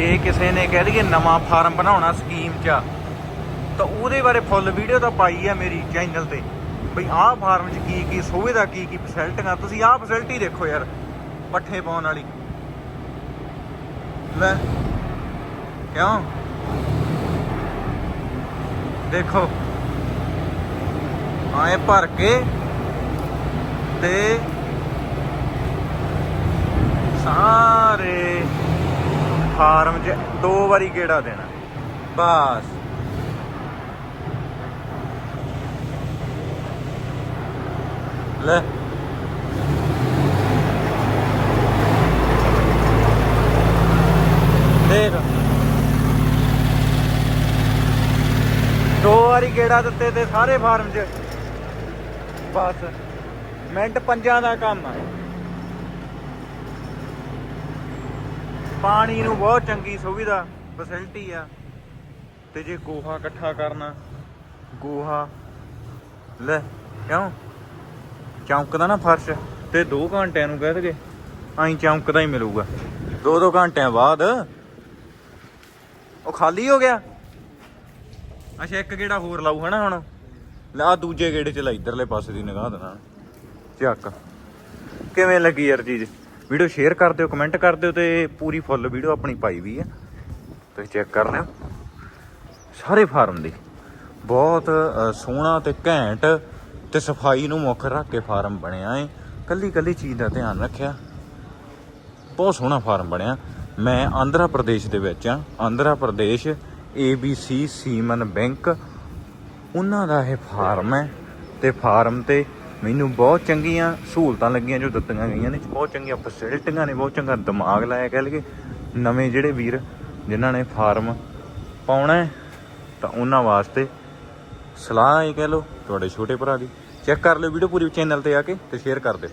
ਜੇ ਕਿਸੇ ਨੇ ਕਹਿ ਦਈਏ ਨਵਾਂ ਫਾਰਮ ਬਣਾਉਣਾ ਸਕੀਮ 'ਚ, ਤਾਂ ਉਹਦੇ ਬਾਰੇ ਫੁੱਲ ਵੀਡੀਓ ਤਾਂ ਪਾਈ ਆ ਮੇਰੀ ਚੈਨਲ ਤੇ। ਬਈ ਆਹ ਫਾਰਮ 'ਚ ਕੀ ਕੀ ਸੁਵਿਧਾ ਕੀ ਕੀ ਫੈਸਿਲਿਟੀਆਂ ਤੁਸੀਂ ਆਹ ਫੈਸਿਲਿਟੀ ਦੇਖੋ ਯਾਰ, ਪੱਠੇ ਪਾਉਣ ਵਾਲੀ। ਲੈ, ਕਿਉਂ? ਦੇਖੋ। ਆਏ ਭਰ ਕੇ ਤੇ ਸਾਰੇ ਫਾਰਮ 'ਚ ਦੋ ਵਾਰੀ ਗੇੜਾ ਦੇਣਾ। ਬਸ। ਲੈ। ਦੇਖ। ਦੋ ਵਾਰੀ ਗੇੜਾ ਦਿੱਤੇ ਤੇ ਸਾਰੇ ਫਾਰਮ 'ਚ। ਬਸ। ਮਿੰਟ ਪੰਜਾਂ ਦਾ ਕੰਮ ਆ। ਪਾਣੀ ਨੂੰ ਬਹੁਤ ਚੰਗੀ ਸੁਵਿਧਾ ਫੈਸਿਲਿਟੀ ਆ। ਤੇ ਜੇ ਗੋਹਾ ਇਕੱਠਾ ਕਰਨਾ, ਗੋਹਾ, ਲੈ, ਕਿਉਂ? ਚੌਂਕਦਾ ਨਾ ਫਰਸ਼। ਤੇ 2 ਘੰਟਿਆਂ ਨੂੰ ਕਹਿ ਦਗੇ ਐਂ ਚੌਂਕਦਾ ਹੀ ਮਿਲੂਗਾ। 2-2 ਘੰਟਿਆਂ ਬਾਅਦ ਉਹ ਖਾਲੀ ਹੋ ਗਿਆ। ਅੱਛਾ, ਇੱਕ ਗੇੜਾ ਹੋਰ ਲਾਊ ਹਨਾ ਹੁਣ। ਲੈ ਆ ਦੂਜੇ ਗੇੜੇ ਚ ਲੈ, ਇਧਰਲੇ ਪਾਸੇ ਦੀ ਨਿਗਾਹ ਦੇਣਾ ਚੱਕ। ਕਿਵੇਂ ਲੱਗੀ ਯਾਰ ਚੀਜ਼? ਵੀਡੀਓ ਸ਼ੇਅਰ ਕਰ ਦਿਓ ਕਮੈਂਟ ਕਰ ਦਿਓ ਤੇ ਪੂਰੀ ਫੁੱਲ ਵੀਡੀਓ ਆਪਣੀ ਪਾਈ ਵੀ ਆ। ਤੁਸੀਂ ਚੈੱਕ ਕਰ ਲਿਓ। ਸਾਰੇ ਫਾਰਮ ਦੀ। ਬਹੁਤ ਸੋਹਣਾ ਤੇ ਘੈਂਟ ਤੇ ਸਫ਼ਾਈ ਨੂੰ ਮੁੱਖ ਰੱਖ ਕੇ ਫਾਰਮ ਬਣਿਆ ਏ। ਕੱਲੀ ਕੱਲੀ ਚੀਜ਼ ਦਾ ਧਿਆਨ ਰੱਖਿਆ। ਬਹੁਤ ਸੋਹਣਾ ਫਾਰਮ ਬਣਿਆ। ਮੈਂ ਆਂਧਰਾ ਪ੍ਰਦੇਸ਼ ਦੇ ਵਿੱਚ ਆ। ਆਂਧਰਾ ਪ੍ਰਦੇਸ਼ ABC ਸੀਮਨ ਬੈਂਕ ਉਹਨਾਂ ਦਾ ਇਹ ਫਾਰਮ ਹੈ। ਤੇ ਫਾਰਮ ਤੇ ਮੈਨੂੰ ਬਹੁਤ ਚੰਗੀਆਂ ਸਹੂਲਤਾਂ ਲੱਗੀਆਂ ਜੋ ਦਿੱਤੀਆਂ ਗਈਆਂ ਨੇ। ਬਹੁਤ ਚੰਗੀਆਂ ਫੈਸਿਲਿਟੀਆਂ ਨੇ, ਬਹੁਤ ਚੰਗਾ ਦਿਮਾਗ ਲਾਇਆ ਕਹਿ ਲਈਏ। ਨਵੇਂ ਜਿਹੜੇ ਵੀਰ ਜਿਨ੍ਹਾਂ ਨੇ ਫਾਰਮ ਪਾਉਣਾ ਤਾਂ ਉਹਨਾਂ ਵਾਸਤੇ ਸਲਾਹ ਇਹ ਕਹਿ ਲਓ, ਤੁਹਾਡੇ ਛੋਟੇ ਭਰਾ ਦੀ। ਚੈੱਕ ਕਰ ਲਿਓ ਵੀਡੀਓ ਪੂਰੀ ਚੈਨਲ ਤੇ ਆ ਕੇ ਤੇ ਸ਼ੇਅਰ ਕਰ ਦਿਓ।